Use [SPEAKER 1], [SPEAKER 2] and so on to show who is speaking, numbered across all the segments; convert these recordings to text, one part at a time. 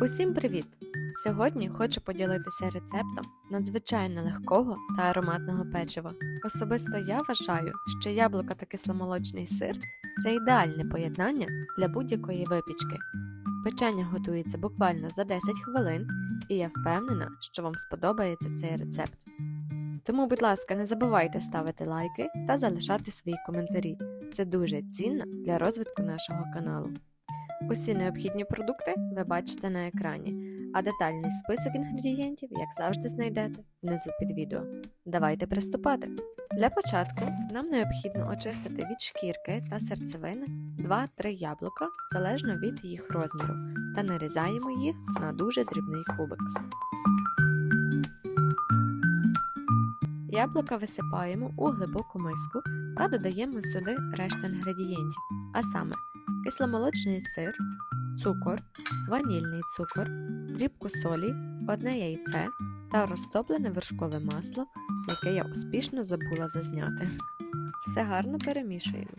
[SPEAKER 1] Усім привіт! Сьогодні хочу поділитися рецептом надзвичайно легкого та ароматного печива. Особисто я вважаю, що яблука та кисломолочний сир це ідеальне поєднання для будь-якої випічки. Печення готується буквально за 10 хвилин, і я впевнена, що вам сподобається цей рецепт. Тому, будь ласка, не забувайте ставити лайки та залишати свої коментарі. Це дуже цінно для розвитку нашого каналу. Усі необхідні продукти ви бачите на екрані, а детальний список інгредієнтів, як завжди, знайдете внизу під відео. Давайте приступати. Для початку нам необхідно очистити від шкірки та серцевини 2-3 яблука залежно від їх розміру, та нарізаємо їх на дуже дрібний кубик. Яблука висипаємо у глибоку миску та додаємо сюди решту інгредієнтів, а саме кисломолочний сир, цукор, ванільний цукор, дрібку солі, одне яйце та розтоплене вершкове масло, яке я успішно забула зазняти. Все гарно перемішуємо.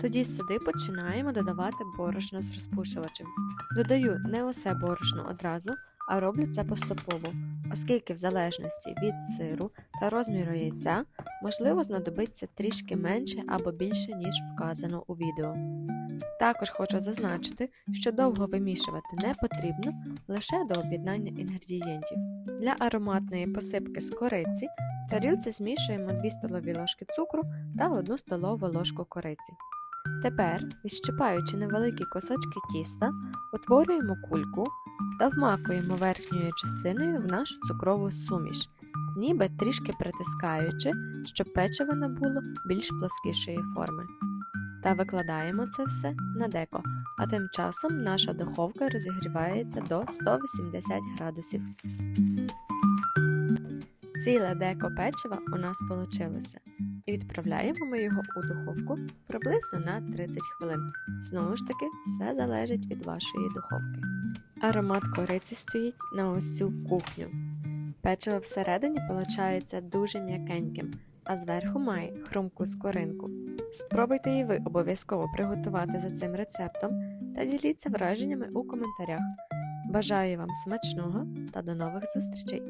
[SPEAKER 1] Тоді сюди починаємо додавати борошно з розпушувачем. Додаю не усе борошно одразу, а роблю це поступово, оскільки в залежності від сиру та розміру яйця можливо знадобиться трішки менше або більше, ніж вказано у відео. Також хочу зазначити, що довго вимішувати не потрібно лише до об'єднання інгредієнтів. Для ароматної посипки з кориці в тарілці змішуємо 2 столові ложки цукру та 1 столову ложку кориці. Тепер, відщипаючи невеликі кусочки тіста, утворюємо кульку та вмакуємо верхньою частиною в нашу цукрову суміш, ніби трішки притискаючи, щоб печиво набуло більш плоскішої форми. Та викладаємо це все на деко, а тим часом наша духовка розігрівається до 180 градусів. Ціле деко печива у нас вийшло. І відправляємо ми його у духовку приблизно на 30 хвилин. Знову ж таки, все залежить від вашої духовки. Аромат кориці стоїть на усю кухню. Печиво всередині виходить дуже м'якеньким, а зверху має хрумку скоринку. Спробуйте і ви обов'язково приготувати за цим рецептом та діліться враженнями у коментарях. Бажаю вам смачного та до нових зустрічей!